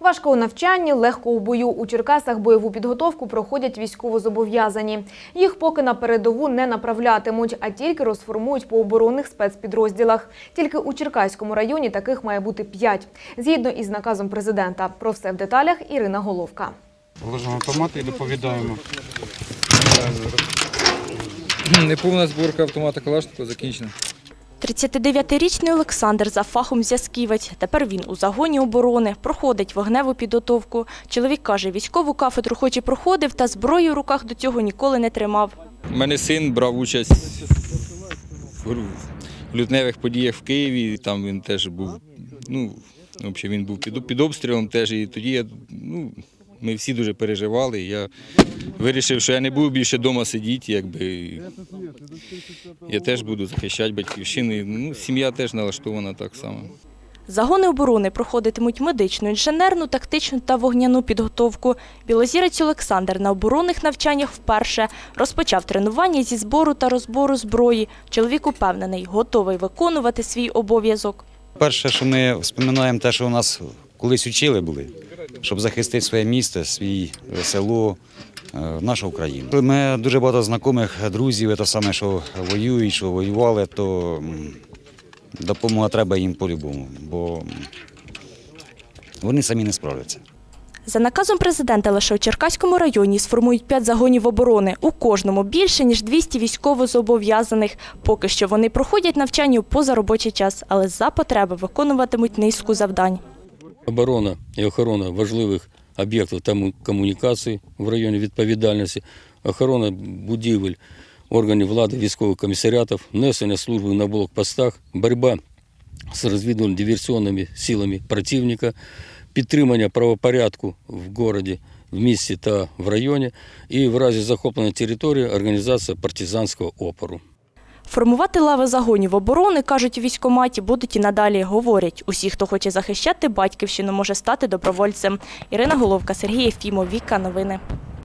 Важко у навчанні, легко у бою. У Черкасах бойову підготовку проходять військовозобов'язані. Їх поки на передову не направлятимуть, а тільки розформують по оборонних спецпідрозділах. Тільки у Черкаському районі таких має бути п'ять. Згідно із наказом президента. Про все в деталях Ірина Головка. Ложимо автомати і доповідаємо. Неповна зборка автомата Калашникова закінчена. 39-річний Олександр за фахом зв'язківець. Тепер він у загоні оборони, проходить вогневу підготовку. Чоловік каже, військову кафедру хоч і проходив, та зброю в руках до цього ніколи не тримав. У мене син брав участь в лютневих подіях в Києві. Там він теж був. Ну, взагалі він був під, обстрілом теж. І тоді я, ну, ми всі дуже переживали. Я вирішив, що я не буду більше вдома сидіти, якби. Я теж буду захищати батьківщину. Ну, сім'я теж налаштована так само. Загони оборони проходитимуть медичну, інженерну, тактичну та вогняну підготовку. Білозірець Олександр на оборонних навчаннях вперше розпочав тренування зі збору та розбору зброї. Чоловік упевнений, готовий виконувати свій обов'язок. Перше, що ми вспоминаємо те, що у нас колись учили були, щоб захистити своє місто, свій село, е, нашу Україну. Ми дуже багато знайомих, друзів, те саме, що воюють, що воювали, то допомога треба їм по-любому, бо вони самі не справляться. За наказом президента лише у Черкаському районі сформують п'ять загонів оборони. У кожному більше, ніж 200 військовозобов'язаних. Поки що вони проходять навчання у позаробочий час, але за потреби виконуватимуть низку завдань. Оборона і охорона важливих об'єктів та му- комунікацій в районі відповідальності, охорона будівель органів влади, військових комісаріатів, несення служби на блокпостах, боротьба з розвідувально-диверсійними силами противника, підтримання правопорядку в городі, в місті та в районі і в разі захоплення території організація партизанського опору. Формувати лави загонів оборони, кажуть у військкоматі, будуть і надалі. Говорять, усі, хто хоче захищати батьківщину, може стати добровольцем. Ірина Головка, Сергій Єфімов, Віка Новини.